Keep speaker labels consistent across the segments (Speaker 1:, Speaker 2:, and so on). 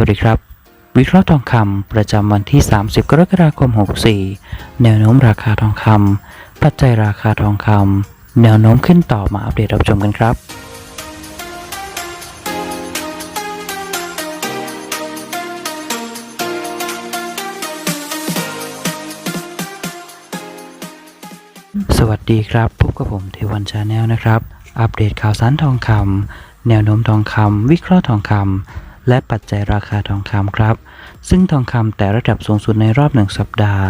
Speaker 1: วัสดีครับ วิเคราะห์ทองคำประจำวันที่ 30 กรกฎาคม 64 แนวโน้มราคาทองคำปัจจัยราคาทองคำแนวโน้มขึ้นต่อมาอัปเดตรับชมกันครับสวัสดีครับ พบกับผมเทวันชาแนลนะครับ อัปเดตข่าวสารทองคำแนวโน้มทองคำวิเคราะห์ทองคำ และปัจจัยราคาทองคำครับ ซึ่งทองคำแต่ระดับสูงสุดในรอบหนึ่งสัปดาห์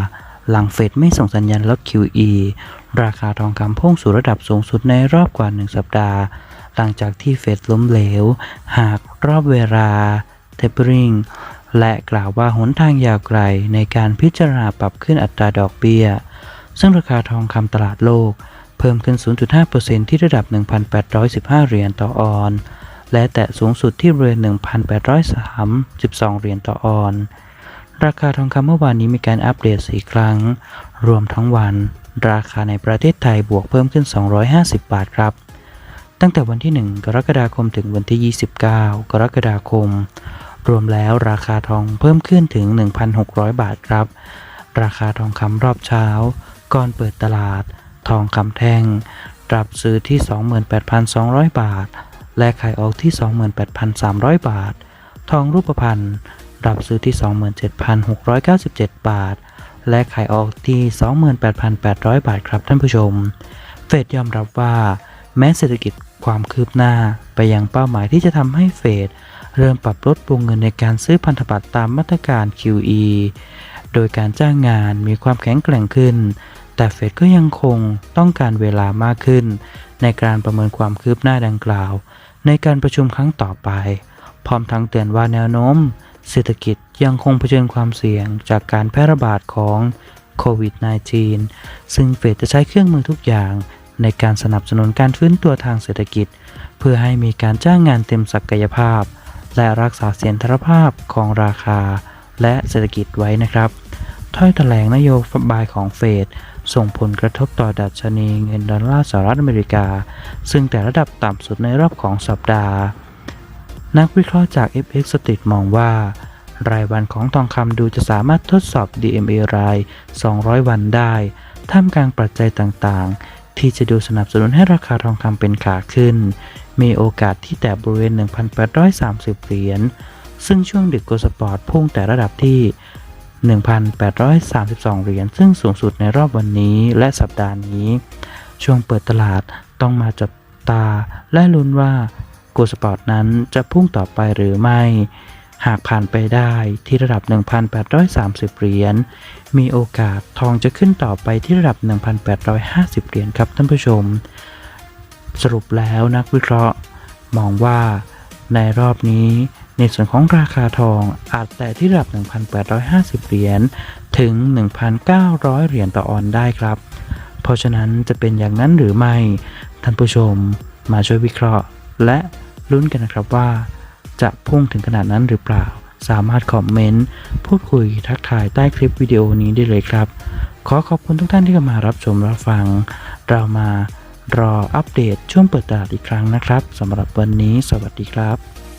Speaker 1: หลังเฟดไม่ส่งสัญญาณลด QE ราคาทองคำพุ่งสู่ระดับสูงสุดในรอบกว่า 1 สัปดาห์ หลังจากที่เฟดล้มเหลว หากรอบเวลา tapering และกล่าวว่าหนทางยาวไกลในการพิจารณาปรับขึ้นอัตราดอกเบี้ย ซึ่งราคาทองคำตลาดโลก เพิ่มขึ้น 0.5%ที่ระดับ 1,815 เหรียญต่อออนซ์ และแตะสูงสุดที่บริเวณ1,832 เหรียญต่อออน ราคาทองคำเมื่อวานนี้มีการอัปเดต 4 ครั้ง รวมทั้งวัน ราคาในประเทศไทยบวกเพิ่มขึ้น 250 บาทครับ ตั้งแต่วันที่ 1 กรกฎาคมถึงวันที่ 29 กรกฎาคม รวมแล้วราคาทองเพิ่มขึ้นถึง 1,600 บาทครับ ราคาทองคำรอบเช้า ก่อนเปิดตลาด ทองคำแท่งปรับซื้อที่ 28,200 บาท และขายออกที่ 28,300 บาท ทองรูปพรรณรับซื้อที่ 27,697 บาท และขายออกที่ 28,800 บาทครับท่านผู้ชม เฟดยอมรับว่า แม้เศรษฐกิจความคืบหน้าไปยังเป้าหมายที่จะทำให้เฟดเริ่มปรับลดวงเงินในการซื้อพันธบัตรตามมาตรการ QE โดยการจ้างงานมีความแข็งแกร่งขึ้น แต่เฟดก็ยังคงต้องการเวลามากขึ้น ในการประเมินความคืบหน้าดังกล่าว ในการประชุมครั้งต่อไป พร้อมทั้งเตือนว่าแนวโน้ม เศรษฐกิจยังคงเผชิญความเสี่ยงจากการแพร่ระบาดของโควิด -19 ซึ่งเฟดจะใช้เครื่องมือทุกอย่างในการสนับสนุนการฟื้นตัวทางเศรษฐกิจ เพื่อให้มีการจ้างงานเต็มศักยภาพ และรักษาเสถียรภาพของราคา และเศรษฐกิจไว้นะครับ ถ้อยแถลงนโยบายของเฟดส่งผลกระทบต่อดัชนีเงินดอลลาร์สหรัฐอเมริกา ซึ่งแต่ระดับต่ำสุดในรอบของสัปดาห์ นักวิเคราะห์จาก FX Street มองว่า รายวันของทองคำดูจะสามารถทดสอบ DMA ราย 200 วันได้ ท่ามกลางปัจจัยต่างๆ ที่จะดูสนับสนุนให้ราคาทองคำเป็นขาขึ้น มีโอกาสที่แตะบริเวณ 1,830 เหรียญซึ่งช่วงดึกโกสปอร์ตพุ่งแต่ระดับที่ 1,832 เหรียญ ซึ่งสูงสุดในรอบวันนี้และสัปดาห์นี้ ช่วงเปิดตลาดต้องมาจับตาและลุ้นว่ากลด์สปอร์ตนั้นจะพุ่งต่อไปหรือไม่ หากผ่านไปได้ที่ระดับ 1,830 เหรียญ มีโอกาสทองจะขึ้นต่อไปที่ระดับ 1,850 เหรียญครับท่านผู้ชม สรุปแล้วนักวิเคราะห์ มองว่าในรอบนี้ ในส่วนของราคาทองอาจแต่ที่ระดับ 1,850 เหรียญถึง 1,900 เหรียญต่อออนได้ครับ เพราะฉะนั้นจะเป็นอย่างนั้นหรือไม่ ท่านผู้ชมมาช่วยวิเคราะห์ และลุ้นกันนะครับว่า จะพุ่งถึงขนาดนั้นหรือเปล่า สามารถคอมเมนต์พูดคุยทักทายใต้คลิปวิดีโอนี้ได้เลยครับ ขอขอบคุณทุกท่านที่เข้ามารับชมรับฟัง เรามารออัปเดตช่วงเปิดตลาดอีกครั้งนะครับสำหรับวันนี้สวัสดีครับ